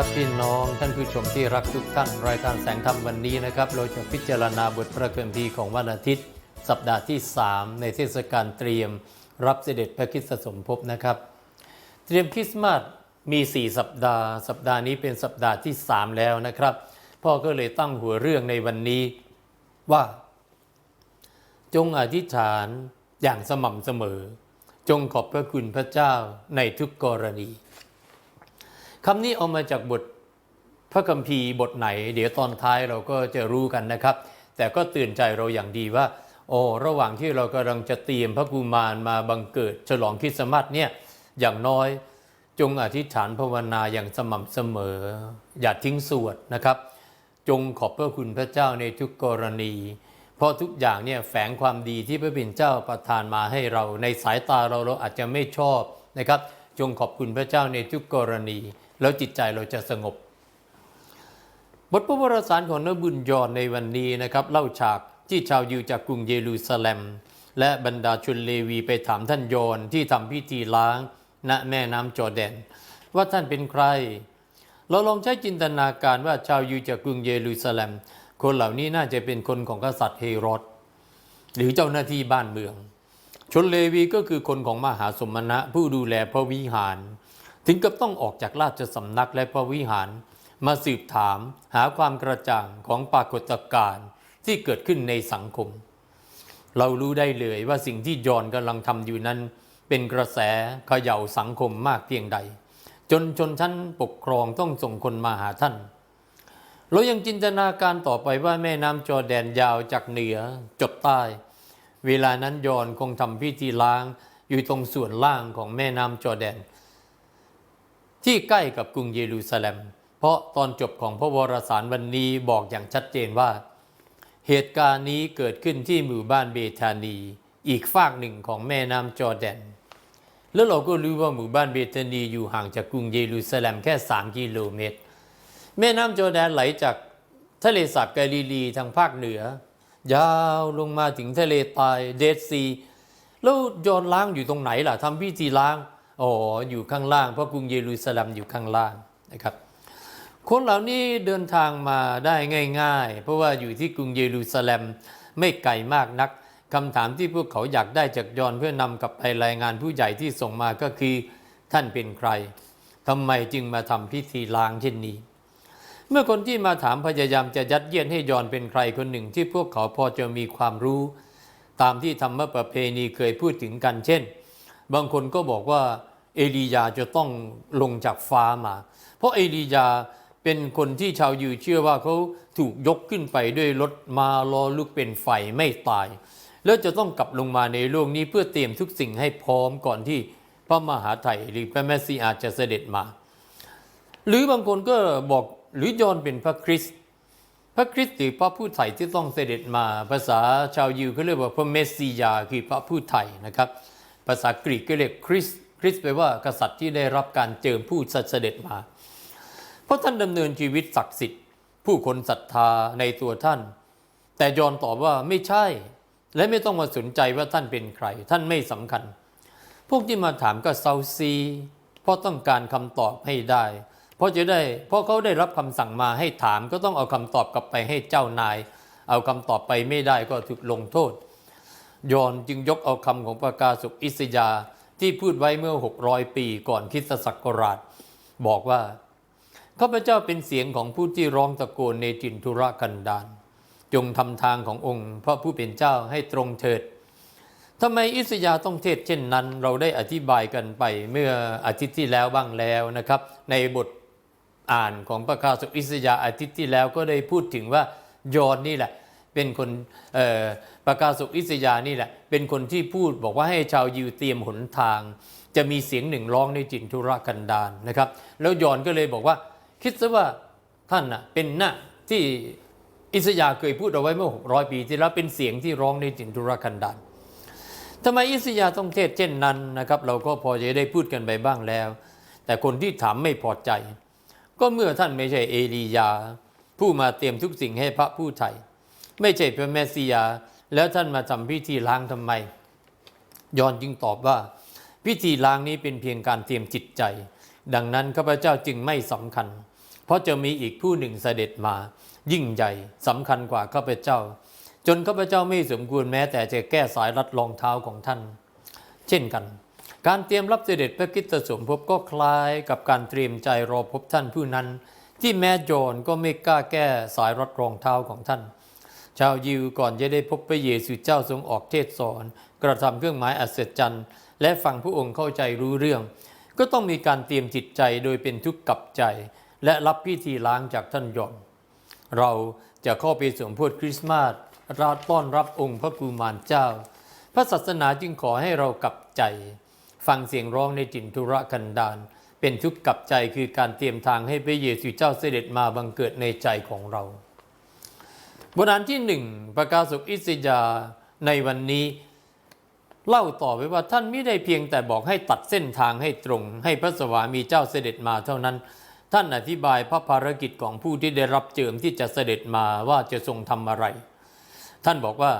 ครับพี่น้องท่านผู้ชมที่รักทุกท่านรายการแสงธรรมวันนี้นะครับ เราจะพิจารณาบทพระคัมภีร์ของวันอาทิตย์ สัปดาห์ที่ 3 ในเทศกาลเตรียม รับเสด็จพระคริสตสมภพนะครับ เตรียมคริสต์มาสมี 4 สัปดาห์ สัปดาห์นี้เป็นสัปดาห์ที่ 3 แล้วนะครับ พ่อก็เลยตั้งหัวเรื่องในวันนี้ว่า จงอธิษฐานอย่างสม่ำเสมอ จงขอบพระคุณพระเจ้าในทุกกรณี คำนี้เอามาจากบทพระคัมภีร์บทไหน เดี๋ยวตอนท้ายเราก็จะรู้กันนะครับ แต่ก็ตือนใจเราอย่างดีว่า โอ้ระหว่างที่เรากำลังจะเตรียมพระกุมารมาบังเกิด ฉลองคริสต์มาสเนี่ยอย่างน้อยจงอธิษฐานภาวนาอย่างสม่ำเสมอ อย่าทิ้งสวดนะครับ จงขอบพระคุณพระเจ้าในทุกกรณี เพราะทุกอย่างเนี่ยแฝงความดีที่พระบิดาเจ้าประทานมาให้เราในสายตาเราเราอาจจะไม่ชอบนะครับ จงขอบคุณพระเจ้าในทุกกรณี แล้วจิตใจเราจะสงบบทพระวรสารของนบุญยอนในวันนี้นะครับ เล่าฉากที่ชาวยิวจากกรุงเยรูซาเล็ม และบรรดาชนเลวีไปถามท่านยอนที่ทำพิธีล้างณแม่น้ำจอแดน ว่าท่านเป็นใคร เราลองใช้จินตนาการว่าชาวยิวจากกรุงเยรูซาเล็ม คนเหล่านี้น่าจะเป็นคนของกษัตริย์เฮโรดหรือเจ้าหน้าที่บ้านเมือง ชนเลวีก็คือคนของมหาสมณะผู้ดูแลพระวิหาร ถึงกับต้องออกจากราชสำนักและพระวิหาร มาสืบถามหาความกระจ่างของปรากฏการณ์ที่เกิดขึ้นในสังคม เรารู้ได้เลยว่าสิ่งที่ยอนกำลังทำอยู่นั้น เป็นกระแสเขย่าสังคมมากเพียงใด จนชนชั้นปกครองต้องส่งคนมาหาท่าน เรายังจินตนาการต่อไปว่าแม่น้ำจอแดนยาวจากเหนือจดใต้ เวลานั้นยอนคงทำพิธีล้างอยู่ตรงส่วนล่างของแม่น้ำจอแดน ที่ใกล้กับกรุงเยรูซาเล็ม เพราะตอนจบของพระวรสารวันนี้บอกอย่างชัดเจนว่า เหตุการณ์นี้เกิดขึ้นที่หมู่บ้านเบธานี อีกฝากหนึ่งของแม่น้ำจอร์แดน แล้วเราก็รู้ว่าหมู่บ้านเบธานีอยู่ห่างจากกรุงเยรูซาเล็มแค่ 3 กิโลเมตร แม่น้ำจอร์แดนไหลจากทะเลสาบแกลิลีทางภาคเหนือ ยาวลงมาถึงทะเลตายเดดซี แล้วยอนล้างอยู่ตรงไหนล่ะทำพิธีล้าง อ๋ออยู่ข้างล่าง เพราะกรุงเยรูซาเล็มอยู่ข้างล่างนะครับ คนเหล่านี้เดินทางมาได้ง่าย ๆ เพราะว่าอยู่ที่กรุงเยรูซาเล็มไม่ไกลมากนักคำถามที่พวกเขาอยากได้จากยอนเพื่อนำกลับไปรายงานผู้ใหญ่ที่ส่งมาก็คือท่านเป็นใครทำไมจึงมาทำพิธีล้างเช่นนี้ เมื่อคนที่มาถามพยายามจะยัดเยียดให้ยอนเป็นใครคนหนึ่งที่พวกเขาพอจะมีความรู้ ตามที่ธรรมประเพณีเคยพูดถึงกันเช่น บางคนก็บอกว่า เอลียาจะต้องลงจากฟ้ามา เพราะเอลียาเป็นคนที่ชาวยิวเชื่อว่าเขาถูกยกขึ้นไปด้วยรถมาล้อลุกเป็นไฟไม่ตาย แล้วจะต้องกลับลงมาในโลกนี้เพื่อเตรียมทุกสิ่งให้พร้อมก่อนที่พระมหาไถ่หรือพระแมสซีอาจะเสด็จมา หรือบางคนก็บอกหรือยอนเป็นพระคริสต์พระคริสต์หรือพระผู้ไถ่ที่ต้องเสด็จมา ภาษาชาวยิวเขาเรียกว่าพระเมสสิยาคือพระผู้ไถ่นะครับ ภาษากรีกก็เรียกคริสต์ คริสต์แปลว่ากษัตริย์ที่ได้รับการเจิมผู้เสด็จมา เพราะท่านดำเนินชีวิตศักดิ์สิทธิ์ ผู้คนศรัทธาในตัวท่าน แต่ยอนตอบว่าไม่ใช่ และไม่ต้องมาสนใจว่าท่านเป็นใคร ท่านไม่สำคัญ พวกที่มาถามก็เซาซี เพราะต้องการคำตอบให้ได้ เพราะจะได้ เพราะเขาได้รับคำสั่งมาให้ถามก็ต้องเอาคำตอบกลับไปให้เจ้านาย เอาคำตอบไปไม่ได้ก็ถูกลงโทษ ยอนจึงยกเอาคำของประกาศกอิสยา ที่พูดไว้เมื่อ 600 ปีก่อนคริสตศักราช บอกว่าข้าพเจ้าเป็นเสียงของผู้ที่ร้องตะโกนในจินทุรกันดารจงทำทางขององค์พระผู้เป็นเจ้าให้ตรงเถิดทำไมอิสยาต้องเทศเช่นนั้น เราได้อธิบายกันไปเมื่ออาทิตย์ที่แล้วบ้างแล้วนะครับ ในบทอ่านของพระคาสกอิสยาอาทิตย์ที่แล้วก็ได้พูดถึงว่ายอนนี่แหละ เป็นคนประกาศกอิสยานี่แหละ เป็นคนที่พูดบอกว่าให้ชาวยิวเตรียมหนทาง จะมีเสียงหนึ่งร้องในจินทุรกันดารนะครับ แล้วยอนก็เลยบอกว่า คิดซะว่าท่านนะเป็นหน้าที่อิสยาเคยพูดเอาไว้เมื่อ 600 ปีที่แล้วเป็นเสียงที่ร้องในจินทุรกันดารทำไมอิสยาต้องเทศเช่นนั้นนะครับ เราก็พอจะได้พูดกันไปบ้างแล้ว แต่คนที่ถามไม่พอใจ ก็เมื่อท่านไม่ใช่เอลียา ผู้มาเตรียมทุกสิ่งให้พระผู้ไถ่ ไม่ใช่พระแมสสิยา แล้วท่านมาทำพิธีล้างทำไม ยอนจึงตอบว่า พิธีล้างนี้เป็นเพียงการเตรียมจิตใจ ดังนั้นข้าพเจ้าจึงไม่สำคัญ เพราะจะมีอีกผู้หนึ่งเสด็จมา ยิ่งใหญ่สำคัญกว่าข้าพเจ้า จนข้าพเจ้าไม่สมควรแม้แต่จะแก้สายรัดรองเท้าของท่าน เช่นกันการเตรียมรับเสด็จพระคิตสมภพก็คล้ายกับการเตรียมใจรอพบท่านผู้นั้น ที่แม้โจรก็ไม่กล้าแก้สายรัดรองเท้าของท่าน ชาวยิวก่อนจะได้พบพระเยซูเจ้าทรงออกเทศสอน กระทำเครื่องหมายอัศจรรย์ และฟังพระองค์เข้าใจรู้เรื่อง ก็ต้องมีการเตรียมจิตใจโดยเป็นทุกข์กับใจ และรับพิธีล้างจากท่านยอนเราจะเข้าไปสวมโพธคริสต์มาสราต้อนรับองค์พระกุมารเจ้า พระศาสนาจึงขอให้เรากลับใจ ฟังเสียงร้องในจินทุรกันดารเป็นทุกข์กับใจคือการเตรียมทางให้พระเยซูเจ้าเสด็จมาบังเกิดในใจของเรา บทอ่านที่หนึ่งประกาศกอิสยาในวันนี้ เล่าต่อไปว่าท่านไม่ได้เพียงแต่บอกให้ตัดเส้นทางให้ตรง ให้พระสวามีเจ้าเสด็จมาเท่านั้น ท่านอธิบายพระภารกิจของผู้ที่ได้รับเจิมที่จะเสด็จมาว่าจะทรงทำอะไร ท่านบอกว่า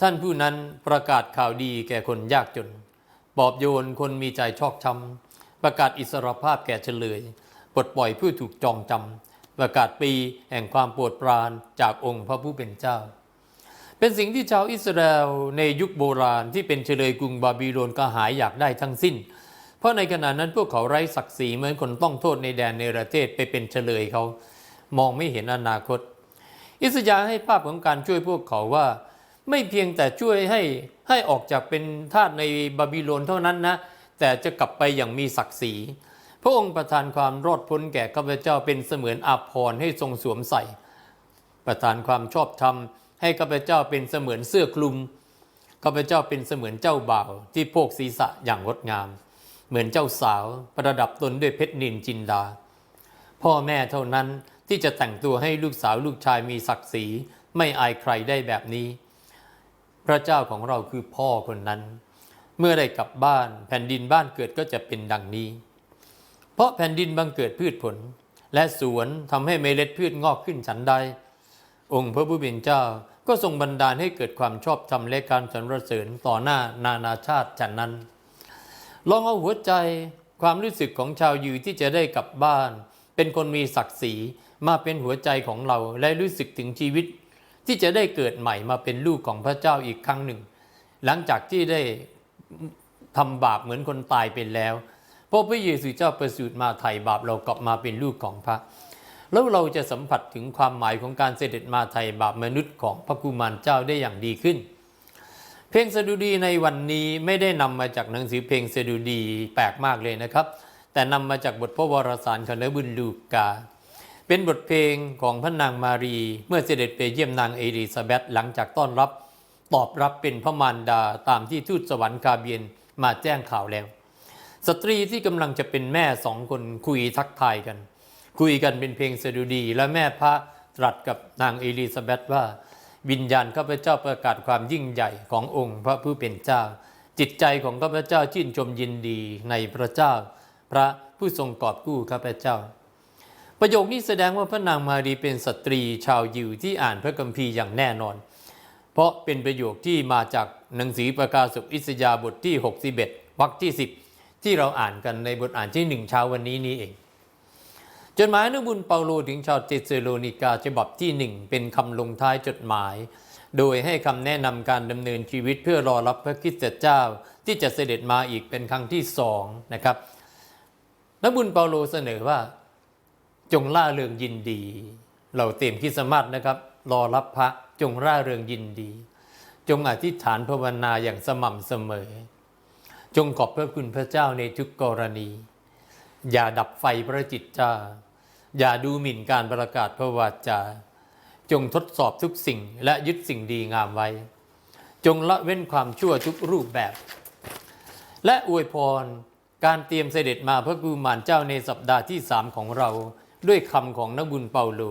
ท่านผู้นั้นประกาศข่าวดีแก่คนยากจนปลอบโยนคนมีใจชอกช้ำประกาศอิสรภาพแก่เฉลยปลดปล่อยผู้ถูกจองจำ ประกาศปีแห่งความโปรดปรานจากองค์พระผู้เป็นเจ้า เป็นสิ่งที่ชาวอิสราเอลในยุคโบราณที่เป็นเฉลยกรุงบาบิโลนก็หายอยากได้ทั้งสิ้น เพราะในขณะนั้นพวกเขาไร้ศักดิ์ศรีเหมือนคนต้องโทษในแดนเนรเทศไปเป็นเฉลยเขา มองไม่เห็นอนาคต อิสยาให้ภาพของการช่วยพวกเขาว่า ไม่เพียงแต่ช่วยให้ให้ออกจากเป็นทาสในบาบิโลนเท่านั้นนะ แต่จะกลับไปอย่างมีศักดิ์ศรี พระองค์ประทานความรอดพ้นแก่ข้าพเจ้าเป็นเสมือนอาภรณ์ให้ทรงสวมใส่ ประทานความชอบธรรมให้ข้าพเจ้าเป็นเสมือนเสื้อคลุมข้าพเจ้าเป็นเสมือนเจ้าบ่าวที่โพกศีรษะอย่างงดงาม เหมือนเจ้าสาวประดับตนด้วยเพชรนินจินดา พ่อแม่เท่านั้นที่จะแต่งตัวให้ลูกสาวลูกชายมีศักดิ์ศรีไม่อายใครได้แบบนี้ พระเจ้าของเราคือพ่อคนนั้น เมื่อได้กลับบ้านแผ่นดินบ้านเกิดก็จะเป็นดังนี้ เพราะแผ่นดินบังเกิดพืชผล และสวนทำให้เมล็ดพืชงอกขึ้นฉันใด องค์พระผู้เป็นเจ้าก็ทรงบันดาลให้เกิดความชอบธรรมและการสรรเสริญต่อหน้านานาชาติฉันนั้น ลองเอาหัวใจความรู้สึกของชาวยิวที่จะได้กลับบ้าน เป็นคนมีศักดิ์ศรีมาเป็นหัวใจของเราและรู้สึกถึงชีวิต ที่จะได้เกิดใหม่มาเป็นลูกของพระเจ้าอีกครั้งหนึ่ง หลังจากที่ได้ทำบาปเหมือนคนตายไปแล้ว พราะพระเยซูเจ้าประสูติมาไถ่บาปเรากลับมาเป็นลูกของพระ แล้วเราจะสัมผัสถึงความหมายของการเสด็จมาไถ่บาปมนุษย์ของพระกุมารเจ้าได้อย่างดีขึ้น เพลงสดุดีในวันนี้ไม่ได้นำมาจากหนังสือเพลงสดุดีแปลกมากเลยนะครับ แต่นำมาจากบทพระวรสารคณะบุญลูกา เป็นบทเพลงของพระนางมารี เมื่อเสด็จไปเยี่ยมนางเอลิซาเบธหลังจากต้อนรับ ตอบรับเป็นพระมารดาตามที่ทูตสวรรค์กาเบียนมาแจ้งข่าวแล้ว สตรีที่กำลังจะเป็นแม่สองคนคุยทักทายกัน คุยกันเป็นเพลงสดุดี และแม่พระตรัสกับนางเอลิซาเบธว่า วิญญาณข้าพเจ้าประกาศความยิ่งใหญ่ขององค์พระผู้เป็นเจ้า จิตใจของข้าพเจ้าชื่นชมยินดีในพระเจ้า พระผู้ทรงกอบกู้ข้าพเจ้า ประโยคนี้แสดงว่าพระนางมารีเป็นสตรีชาวยิวที่อ่านพระคัมภีร์อย่างแน่นอน เพราะเป็นประโยคที่มาจากหนังสือประกาศกอิสยาบทที่ 61วรรคที่ 10 ที่เราอ่านกันในบทอ่านที่หนึ่งเช้าวันนี้นี้เอง จดหมายอนุบุญเปาโลถึงชาวเตสโลนิกาฉบับที่หนึ่งเป็นคำลงท้ายจดหมาย โดยให้คำแนะนำการดำเนินชีวิตเพื่อรอรับพระคริสตเจ้าที่จะเสด็จมาอีกเป็นครั้งที่สองนะครับและบุญเปาโลเสนอว่าจงล่าเริงยินดี เราเตรียมคริสต์มาสนะครับ รอรับพระจงร่าเริงยินดี จงอธิษฐานภาวนาอย่างสม่ำเสมอ จงขอบพระคุณพระเจ้าในทุกกรณี อย่าดับไฟพระจิตเจ้า อย่าดูหมิ่นการประกาศพระวาจา จงทดสอบทุกสิ่งและยึดสิ่งดีงามไว้ จงละเว้นความชั่วทุกรูปแบบ และอวยพรการเตรียมเสด็จมาพระกุมารเจ้าในสัปดาห์ที่สามของเรา ด้วยคำของนักบุญเปาโล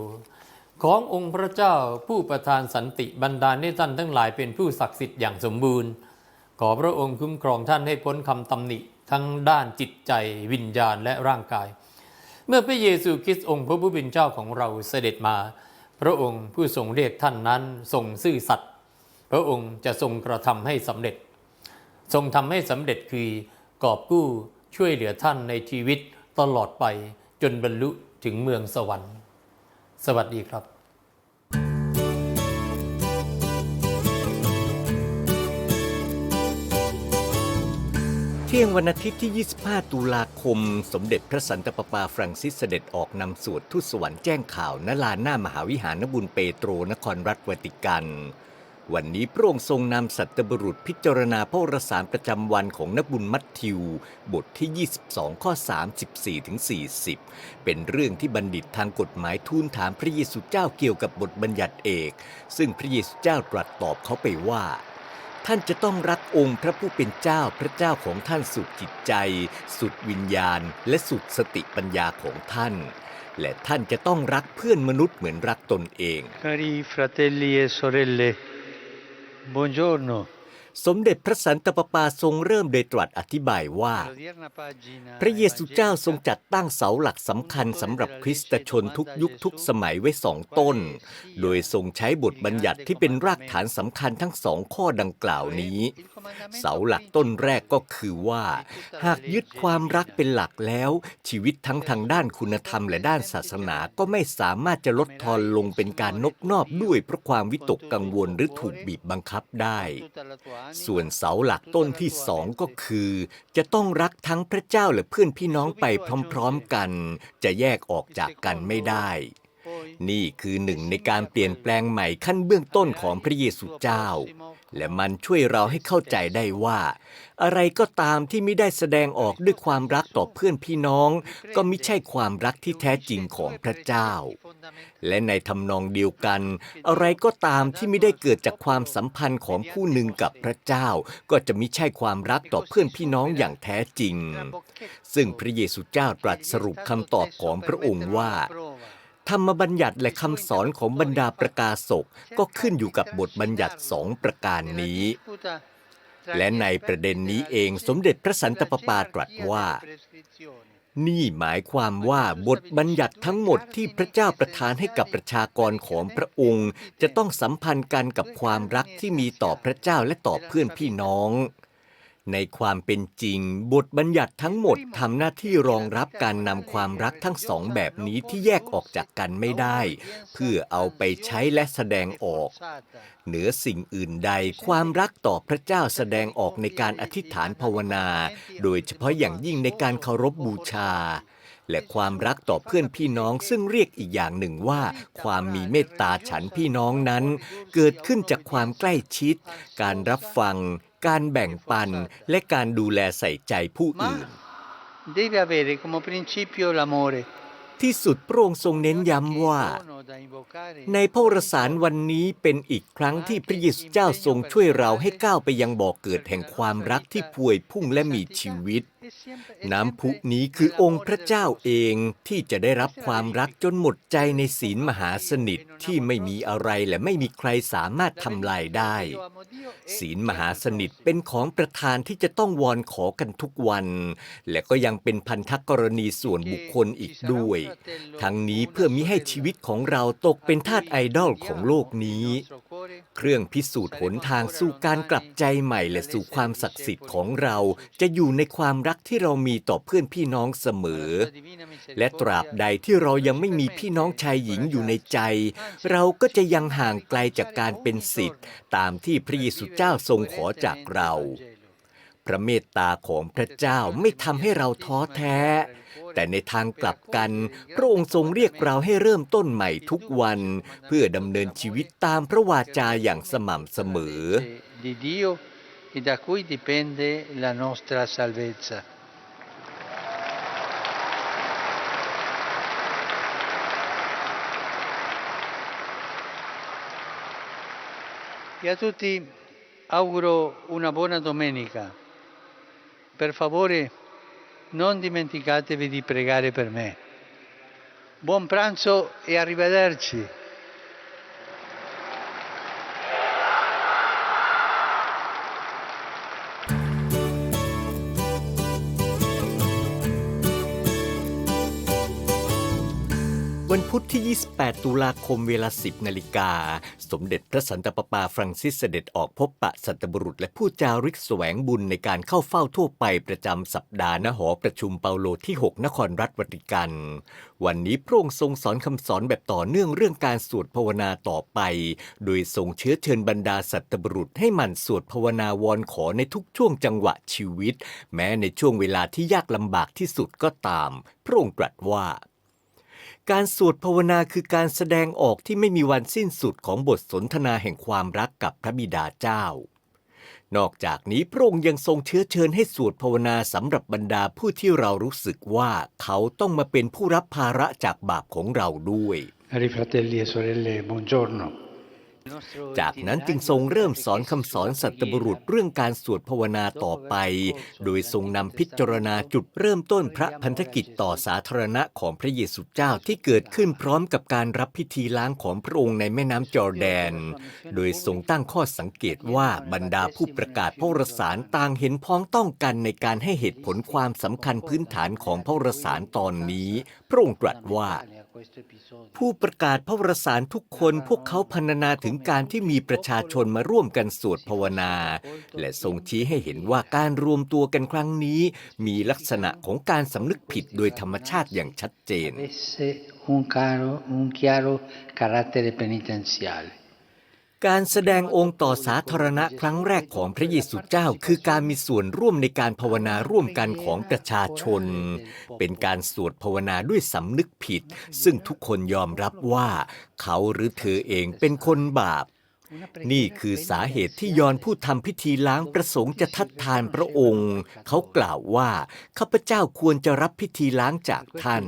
ขององค์พระเจ้าผู้ประทานสันติบรรดาลให้ท่านทั้งหลายเป็นผู้ศักดิ์สิทธิ์อย่างสมบูรณ์ อพระองค์คุ้มครองท่านให้พ้นคำตำหนิทั้งด้านจิตใจวิญญาณและร่างกาย เมื่อพระเยซูคริสต์องค์พระผู้เป็นเจ้าของเราเสด็จมา พระองค์ผู้ทรงเรียกท่านนั้นทรงซื่อสัตย์พระองค์จะทรงกระทำให้สำเร็จ ทรงทำให้สำเร็จคือกอบกู้ช่วยเหลือท่านในชีวิตตลอดไปจนบรรลุถึงเมืองสวรรค์ สวัสดีครับ ที่ยงวันอาทิตย์ที่ 25 ตุลาคม สมเด็จพระสันตะปาปาฟรังซิสเสด็จออกนำสวดทุตสวรรค์แจ้งข่าวณลานหน้ามหาวิหารนบุญเปโตรนครรัฐวาติกันวันนี้พระองค์ทรงนำสัตบุรุษพิจารณาพระรสารประจำวันของนบุญมัทธิว บทที่ 22 ข้อ 34ถึง40 เป็นเรื่องที่บัณฑิตทางกฎหมายทูลถามพระเยซูเจ้าเกี่ยวกับบทบัญญัติเอก ซึ่งพระเยซูเจ้าตรัสตอบเขาไปว่า ท่านจะต้องรักองค์พระผู้เป็นเจ้าพระเจ้าของท่านสุดจิตใจ สุดวิญญาณ และสุดสติปัญญาของท่าน และท่านจะต้องรักเพื่อนมนุษย์เหมือนรักตนเอง Cari fratelli e sorelle, buongiorno. สมเด็จพระสันตะปาปาทรงเริ่มโดยตรัสอธิบายว่า พระเยซูเจ้าทรงจัดตั้งเสาหลักสำคัญสำหรับคริสตชนทุกยุคทุกสมัยไว้สองต้น โดยทรงใช้บทบัญญัติที่เป็นรากฐานสำคัญทั้งสองข้อดังกล่าวนี้ เสาหลักต้นแรกก็คือว่า หากยึดความรักเป็นหลักแล้ว ชีวิตทั้งทางด้านคุณธรรมและด้านศาสนาก็ไม่สามารถจะลดทอนลงเป็นการนบนอบด้วยเพราะความวิตกกังวลหรือถูกบีบบังคับได้ส่วนเสาหลักต้นที่สองก็คือ จะต้องรักทั้งพระเจ้าและเพื่อนพี่น้องไปพร้อมๆกัน จะแยกออกจากกันไม่ได้ นี่คือหนึ่งในการเปลี่ยนแปลงใหม่ขั้นเบื้องต้นของพระเยซูเจ้า และมันช่วยเราให้เข้าใจได้ว่า อะไรก็ตามที่ไม่ได้แสดงออกด้วยความรักต่อเพื่อนพี่น้อง ก็ไม่ใช่ความรักที่แท้จริงของพระเจ้า และในทำนองเดียวกัน อะไรก็ตามที่ไม่ได้เกิดจากความสัมพันธ์ของผู้หนึ่งกับพระเจ้า ก็จะไม่ใช่ความรักต่อเพื่อนพี่น้องอย่างแท้จริง ซึ่งพระเยซูเจ้าตรัสสรุปคำตอบของพระองค์ว่า ธรรมบัญญัติและคำสอนของบรรดาประกาศกก็ขึ้นอยู่กับบทบัญญัติสองประการนี้ และในประเด็นนี้เองสมเด็จพระสันตะปาปาตรัสว่า นี่หมายความว่าบทบัญญัติทั้งหมดที่พระเจ้าประทานให้กับประชากรของพระองค์ จะต้องสัมพันธ์กันกับความรักที่มีต่อพระเจ้าและต่อเพื่อนพี่น้อง ในความเป็นจริง บทบัญญัติทั้งหมดทำหน้าที่รองรับการนำความรักทั้งสองแบบนี้ที่แยกออกจากกันไม่ได้ เพื่อเอาไปใช้และแสดงออก เหนือสิ่งอื่นใดความรักต่อพระเจ้าแสดงออกในการอธิษฐานภาวนา โดยเฉพาะอย่างยิ่งในการเคารพบูชา และความรักต่อเพื่อนพี่น้องซึ่งเรียกอีกอย่างหนึ่งว่า ความมีเมตตาฉันพี่น้องนั้น เกิดขึ้นจากความใกล้ชิด การรับฟัง การแบ่งปันและการดูแลใส่ใจผู้อื่น deve avere come principio l'amore. ที่สุดพระองค์ทรงเน้นย้ำว่า ในพระวรสารวันนี้เป็นอีกครั้งที่พระเยซูเจ้าทรงช่วยเราให้ก้าวไปยังบ่อเกิดแห่งความรักที่พวยพุ่งและมีชีวิต น้ำพุนี้คือองค์พระเจ้าเองที่จะได้รับความรักจนหมดใจในศีลมหาสนิทที่ไม่มีอะไรและไม่มีใครสามารถทำลายได้ ศีลมหาสนิทเป็นของประธานที่จะต้องวอนขอกันทุกวัน และก็ยังเป็นพันธกรณีส่วนบุคคลอีกด้วยทั้งนี้เพื่อมิให้ชีวิตของเราตกเป็นทาสไอดอลของโลกนี้ เครื่องพิสูจน์หนทางสู่การกลับใจใหม่และสู่ความศักดิ์สิทธิ์ของเรา จะอยู่ในความรักที่เรามีต่อเพื่อนพี่น้องเสมอ และตราบใดที่เรายังไม่มีพี่น้องชายหญิงอยู่ในใจ เราก็จะยังห่างไกลจากการเป็นสิทธิ์ตามที่พระเยซูเจ้าทรงขอจากเรา พระเมตตาของพระเจ้าไม่ทำให้เราท้อแท้ แต่ในทางกลับกัน พระองค์ทรงเรียกเราให้เริ่มต้นใหม่ทุกวัน เพื่อดำเนินชีวิตตามพระวาจาอย่างสม่ำเสมอ e da cui dipende la nostra salvezza. E a tutti auguro una buona domenica. Per favore non dimenticatevi di pregare per me. Buon pranzo e arrivederci. 28 ตุลาคมเวลา 10 นาฬิกา สมเด็จพระสันตะปาปาฟรังซิสเสด็จออกพบปะสัตบุรุษ และผู้จาริกแสวงบุญในการเข้าเฝ้าทั่วไปประจำสัปดาห์ณหอประชุมเปาโลที่ 6 นครรัฐวัติกัน วันนี้พระองค์ทรงสอนคำสอนแบบต่อเนื่องเรื่องการสวดภาวนาต่อไป โดยทรงเชื้อเชิญบรรดาสัตบุรุษให้หมั่นสวดภาวนาวอนขอในทุกช่วงจังหวะชีวิต แม้ในช่วงเวลาที่ยากลำบากที่สุดก็ตาม พระองค์ตรัสว่า การสวดภาวนาคือการแสดงออกที่ไม่มีวันสิ้นสุดของบทสนทนาแห่งความรักกับพระบิดาเจ้า นอกจากนี้พระองค์ยังทรงเชื้อเชิญให้สวดภาวนาสำหรับบรรดาผู้ที่เรารู้สึกว่าเขาต้องมาเป็นผู้รับภาระจากบาปของเราด้วย Cari fratelli e sorelle, buongiorno. จากนั้นจึงทรงเริ่มสอนคำสอนสัตบุรุษเรื่องการสวดภาวนาต่อไป โดยทรงนำพิจารณาจุดเริ่มต้นพระพันธกิจต่อสาธารณะของพระเยซูเจ้าที่เกิดขึ้นพร้อมกับการรับพิธีล้างของพระองค์ในแม่น้ำจอร์แดน โดยทรงตั้งข้อสังเกตว่าบรรดาผู้ประกาศพระวรสารต่างเห็นพ้องต้องกันในการให้เหตุผลความสำคัญพื้นฐานของพระวรสารตอนนี้ พระองค์ตรัสว่า ผู้ประกาศพระวรสารทุกคนพวกเขาพรรณนาถึงการที่มีประชาชนมาร่วมกันสวดภาวนา และทรงชี้ให้เห็นว่าการรวมตัวกันครั้งนี้ มีลักษณะของการสำนึกผิดโดยธรรมชาติอย่างชัดเจน การแสดงองค์ต่อสาธารณะครั้งแรกของพระเยซูเจ้า คือการมีส่วนร่วมในการภาวนาร่วมกันของประชาชน เป็นการสวดภาวนาด้วยสำนึกผิด ซึ่งทุกคนยอมรับว่า เขาหรือเธอเองเป็นคนบาป นี่คือสาเหตุที่ยอนผู้ทำพิธีล้างประสงค์จะทัดทานพระองค์ เขากล่าวว่าข้าพเจ้าควรจะรับพิธีล้างจากท่าน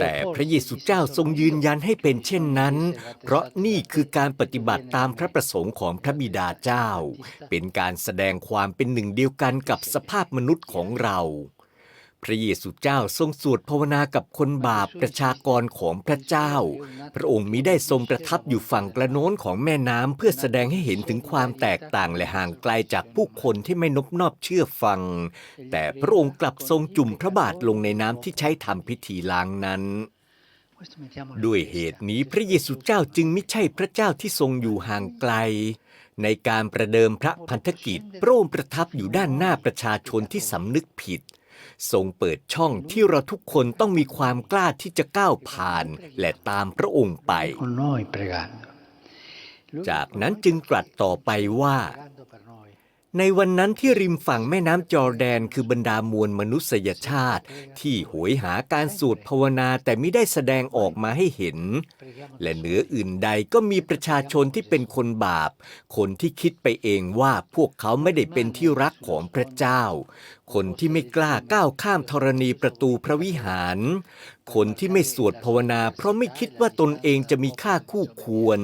แต่พระเยซูเจ้าทรงยืนยันให้เป็นเช่นนั้น เพราะนี่คือการปฏิบัติตามพระประสงค์ของพระบิดาเจ้า เป็นการแสดงความเป็นหนึ่งเดียวกันกับสภาพมนุษย์ของเรา พระเยซูเจ้าทรงสวดภาวนากับคนบาปประชากรของพระเจ้า พระองค์มิได้ทรงประทับอยู่ฝั่งกระโน้นของแม่น้ำเพื่อแสดงให้เห็นถึงความแตกต่างและห่างไกลจากผู้คนที่ไม่นบนอบเชื่อฟัง แต่พระองค์กลับทรงจุ่มพระบาทลงในน้ำที่ใช้ทำพิธีล้างนั้น Questo mettiamolo ด้วยเหตุนี้พระเยซูเจ้าจึงไม่ใช่พระเจ้าที่ทรงอยู่ห่างไกล ในการประเดิมพระพันธกิจพระองค์ประทับอยู่ด้านหน้าประชาชนที่สำนึกผิด ทรงเปิดช่องที่เราทุกคนต้องมีความกล้าที่จะก้าวผ่าน และตามพระองค์ไป con noi pregando. Lui จากนั้นจึงตรัสต่อไปว่า pregando per noi. ในวันนั้นที่ริมฝั่งแม่น้ำจอร์แดนคือบรรดามวลมนุษยชาติ ที่โหยหาการสวดภาวนาแต่ไม่ได้แสดงออกมาให้เห็น และเหนืออื่นใดก็มีประชาชนที่เป็นคนบาป คนที่คิดไปเองว่าพวกเขาไม่ได้เป็นที่รักของพระเจ้า คนที่ไม่กล้าก้าวข้ามธรณีประตูพระวิหาร คนที่ไม่สวดภาวนา เพราะไม่คิดว่าตนเองจะมีค่าคู่ควร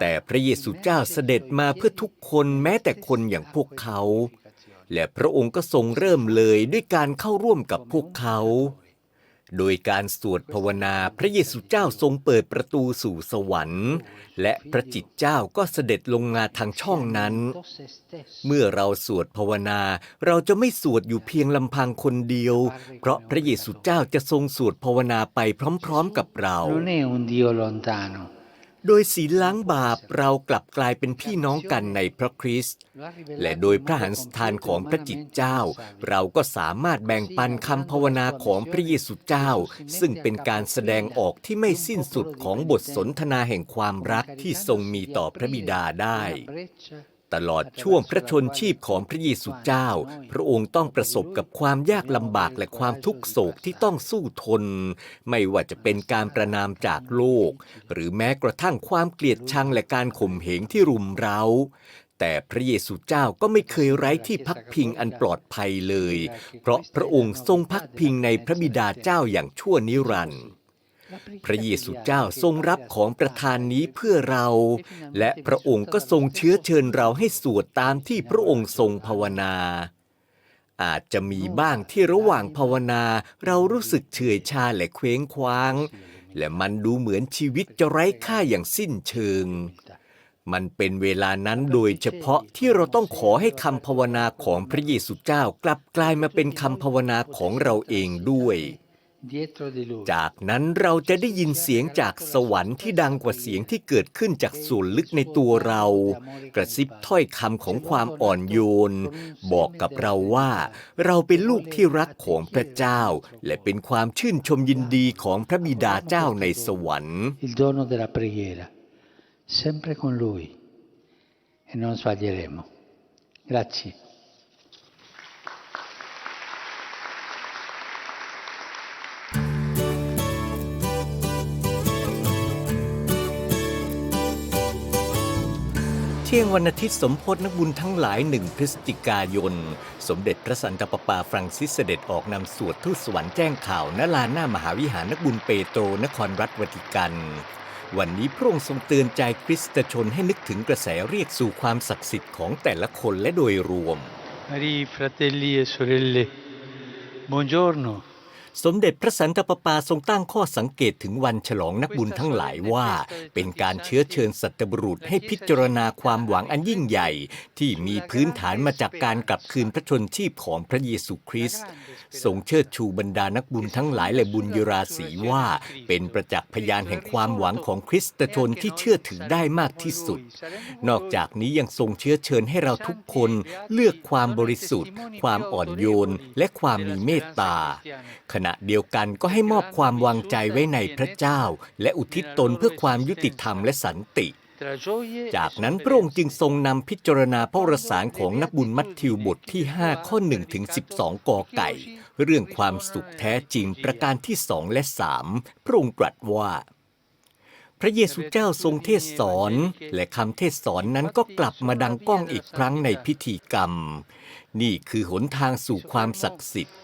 แต่พระเยซูเจ้าเสด็จมาเพื่อทุกคนแม้แต่คนอย่างพวกเขา และพระองค์ก็ทรงเริ่มเลยด้วยการเข้าร่วมกับพวกเขา โดยการสวดภาวนาพระเยซูเจ้าทรงเปิดประตูสู่สวรรค์ และพระจิตเจ้าก็เสด็จลงมาทางช่องนั้น เมื่อเราสวดภาวนาเราจะไม่สวดอยู่เพียงลำพังคนเดียว เพราะพระเยซูเจ้าจะทรงสวดภาวนาไปพร้อม ๆกับเรา โดยศีลล้างบาปเรากลับกลายเป็นพี่น้องกันในพระคริสต์และโดยพระหันสถานของพระจิตเจ้า เราก็สามารถแบ่งปันคำภาวนาของพระเยซูเจ้า ซึ่งเป็นการแสดงออกที่ไม่สิ้นสุดของบทสนทนาแห่งความรักที่ทรงมีต่อพระบิดาได้ ตลอดช่วงพระชนชีพของพระเยซูเจ้า พระองค์ต้องประสบกับความยากลำบากและความทุกโศกที่ต้องสู้ทน ไม่ว่าจะเป็นการประนามจากโลก หรือแม้กระทั่งความเกลียดชังและการข่มเหงที่รุมเร้าแต่พระเยซูเจ้าก็ไม่เคยไร้ที่พักพิงอันปลอดภัยเลย เพราะพระองค์ทรงพักพิงในพระบิดาเจ้าอย่างชั่วนิรันดร์ พระเยซูเจ้าทรงรับของประทานนี้เพื่อเรา และพระองค์ก็ทรงเชื้อเชิญเราให้สวดตามที่พระองค์ทรงภาวนา อาจจะมีบ้างที่ระหว่างภาวนาเรารู้สึกเฉื่อยชาและเคว้งคว้าง และมันดูเหมือนชีวิตจะไร้ค่าอย่างสิ้นเชิงมันเป็นเวลานั้นโดยเฉพาะที่เราต้องขอให้คำภาวนาของพระเยซูเจ้ากลับกลายมาเป็นคำภาวนาของเราเองด้วย จากนั้นเราจะได้ยินเสียงจากสวรรค์ที่ดังกว่าเสียงที่เกิดขึ้นจากส่วนลึกในตัวเรา กระซิบถ้อยคำของความอ่อนโยน บอกกับเราว่า เราเป็นลูกที่รักของพระเจ้า และเป็นความชื่นชมยินดีของพระบิดาเจ้าในสวรรค์ il dono della preghiera, sempre con Lui e non sbaglieremo. Grazie. ที่ยงวันอาทิตย์สมโพธินักบุญทั้งหลายหนึ่งพฤศจิกายน สมเด็จพระสันตะปาปาฟรังซิสเสด็จออกนำสวดทูตสวรรค์แจ้งข่าวณลานหน้ามหาวิหารนักบุญเปโตรนครรัฐวติกัน วันนี้พระองค์ทรงเตือนใจคริสตชนให้นึกถึงกระแสเรียกสู่ความศักดิ์สิทธิ์ของแต่ละคนและโดยรวม Cari fratelli e sorelle, buongiorno. สมเด็จพระสันตะปาปาทรงตั้งข้อสังเกตถึงวันฉลองนักบุญทั้งหลายว่า เป็นการเชื้อเชิญสัตบุรุษให้พิจารณาความหวังอันยิ่งใหญ่ ที่มีพื้นฐานมาจากการกลับคืนพระชนชีพของพระเยซูคริสต์ทรงเชิดชูบรรดานักบุญทั้งหลายและบุญยราศีว่า เป็นประจักษ์พยานแห่งความหวังของคริสตชนที่เชื่อถือได้มากที่สุด นอกจากนี้ยังทรงเชื้อเชิญให้เราทุกคนเลือกความบริสุทธิ์ ความอ่อนโยน และความมีเมตตาขณะเดียวกันก็ให้มอบความวางใจไว้ในพระเจ้า และอุทิศตนเพื่อความยุติธรรมและสันติ จากนั้นพระองค์จึงทรงนำพิจารณาพระวรสารของนักบุญมัทธิวบทที่ 5 ข้อ1ถึง12 กอไก่ เรื่องความสุขแท้จริงประการที่สองและสามพระองค์ตรัสว่าพระเยซูเจ้าทรงเทศสอน และคำเทศสอนนั้นก็กลับมาดังก้องอีกครั้งในพิธีกรรม นี่คือหนทางสู่ความศักดิ์สิทธิ์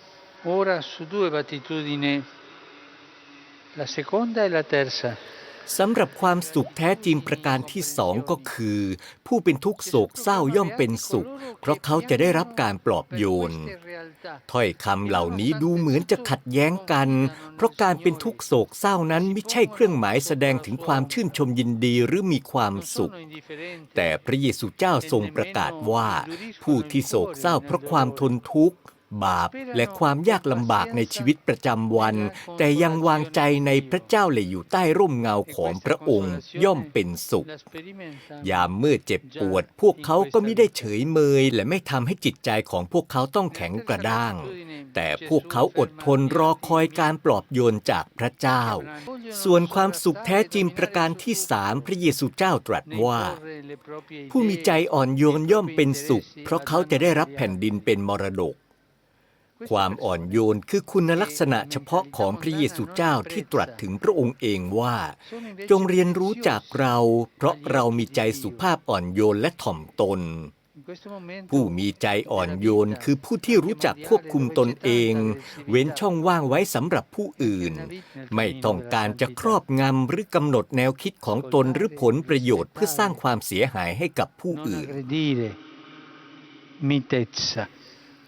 Ora su due battitudini, la seconda e la terza. สำหรับความสุขแท้จริงประการที่สองก็คือ ผู้เป็นทุกข์โศกเศร้าย่อมเป็นสุข เพราะเขาจะได้รับการปลอบโยน ถ้อยคำเหล่านี้ดูเหมือนจะขัดแย้งกัน เพราะการเป็นทุกข์โศกเศร้านั้นไม่ใช่เครื่องหมายแสดงถึงความชื่นชมยินดีหรือมีความสุข แต่พระเยซูเจ้าทรงประกาศว่า ผู้ที่โศกเศร้าเพราะความทนทุกข์ บาป และความยากลำบากในชีวิตประจำวัน แต่ยังวางใจในพระเจ้าและอยู่ใต้ร่มเงาของพระองค์ย่อมเป็นสุข ยามเมื่อเจ็บปวด พวกเขาก็ไม่ได้เฉยเมย และไม่ทำให้จิตใจของพวกเขาต้องแข็งกระด้าง แต่พวกเขาอดทนรอคอยการปลอบโยนจากพระเจ้า ส่วนความสุขแท้จริงประการที่สามพระเยซูเจ้าตรัสว่า ผู้มีใจอ่อนโยนย่อมเป็นสุข เพราะเขาจะได้รับแผ่นดินเป็นมรดก ความอ่อนโยนคือคุณลักษณะเฉพาะของพระเยซูเจ้าที่ตรัสถึงพระองค์เองว่า จงเรียนรู้จากเรา เพราะเรามีใจสุภาพอ่อนโยนและถ่อมตน ผู้มีใจอ่อนโยนคือผู้ที่รู้จักควบคุมตนเอง เว้นช่องว่างไว้สำหรับผู้อื่น ไม่ต้องการจะครอบงำหรือกำหนดแนวคิดของตนหรือผลประโยชน์เพื่อสร้างความเสียหายให้กับผู้อื่น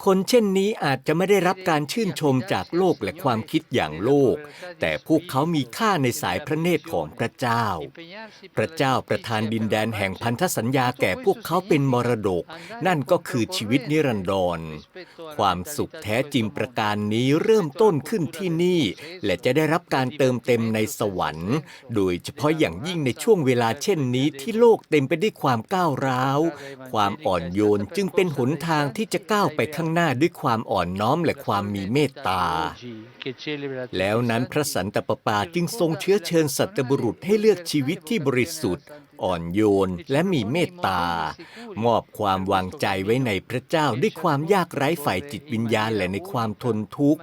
คนเช่นนี้อาจจะไม่ได้รับการชื่นชมจากโลกและความคิดอย่างโลก แต่พวกเขามีค่าในสายพระเนตรของพระเจ้า พระเจ้าประทานดินแดนแห่งพันธสัญญาแก่พวกเขาเป็นมรดก นั่นก็คือชีวิตนิรันดร ความสุขแท้จริงประการนี้เริ่มต้นขึ้นที่นี่ และจะได้รับการเติมเต็มในสวรรค์ โดยเฉพาะอย่างยิ่งในช่วงเวลาเช่นนี้ที่โลกเต็มไปด้วยความก้าวร้าว ความอ่อนโยนจึงเป็นหนทางที่จะก้าวไปข้างหน้าด้วยความอ่อนน้อมและความมีเมตตา แล้วนั้นพระสันตะปาปาจึงทรงเชื้อเชิญสัตบุรุษให้เลือกชีวิตที่บริสุทธิ์ อ่อนโยนและมีเมตตา มอบความวางใจไว้ในพระเจ้าด้วยความยากไร้ฝ่ายจิตวิญญาณและในความทนทุกข์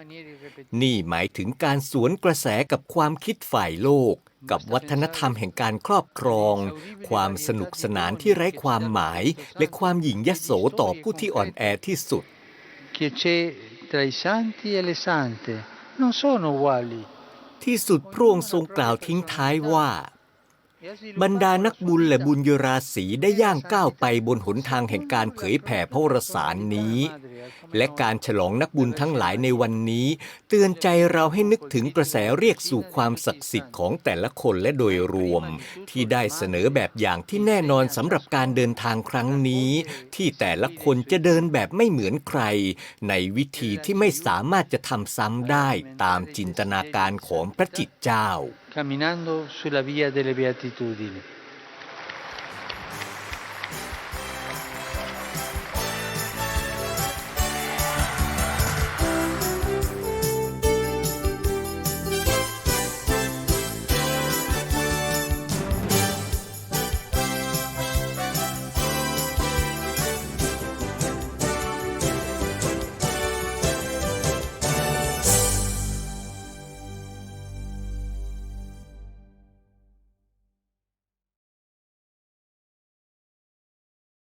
นี่หมายถึงการสวนกระแสกับความคิดฝ่ายโลกกับวัฒนธรรมแห่งการครอบครอง ความสนุกสนานที่ไร้ความหมาย และความหยิ่งยโสต่อผู้ที่อ่อนแอที่สุด Che c'è tra i santi e le sante non sono uguali. ที่สุดพระองค์ทรงกล่าวทิ้งท้ายว่า บรรดานักบุญและบุญยราศีได้ย่างก้าวไปบนหนทางแห่งการเผยแผ่พระวรสารนี้ และการฉลองนักบุญทั้งหลายในวันนี้ เตือนใจเราให้นึกถึงกระแสเรียกสู่ความศักดิ์สิทธิ์ของแต่ละคนและโดยรวม ที่ได้เสนอแบบอย่างที่แน่นอนสำหรับการเดินทางครั้งนี้ ที่แต่ละคนจะเดินแบบไม่เหมือนใคร ในวิธีที่ไม่สามารถจะทำซ้ำได้ตามจินตนาการของพระจิตเจ้า camminando sulla via delle beatitudini.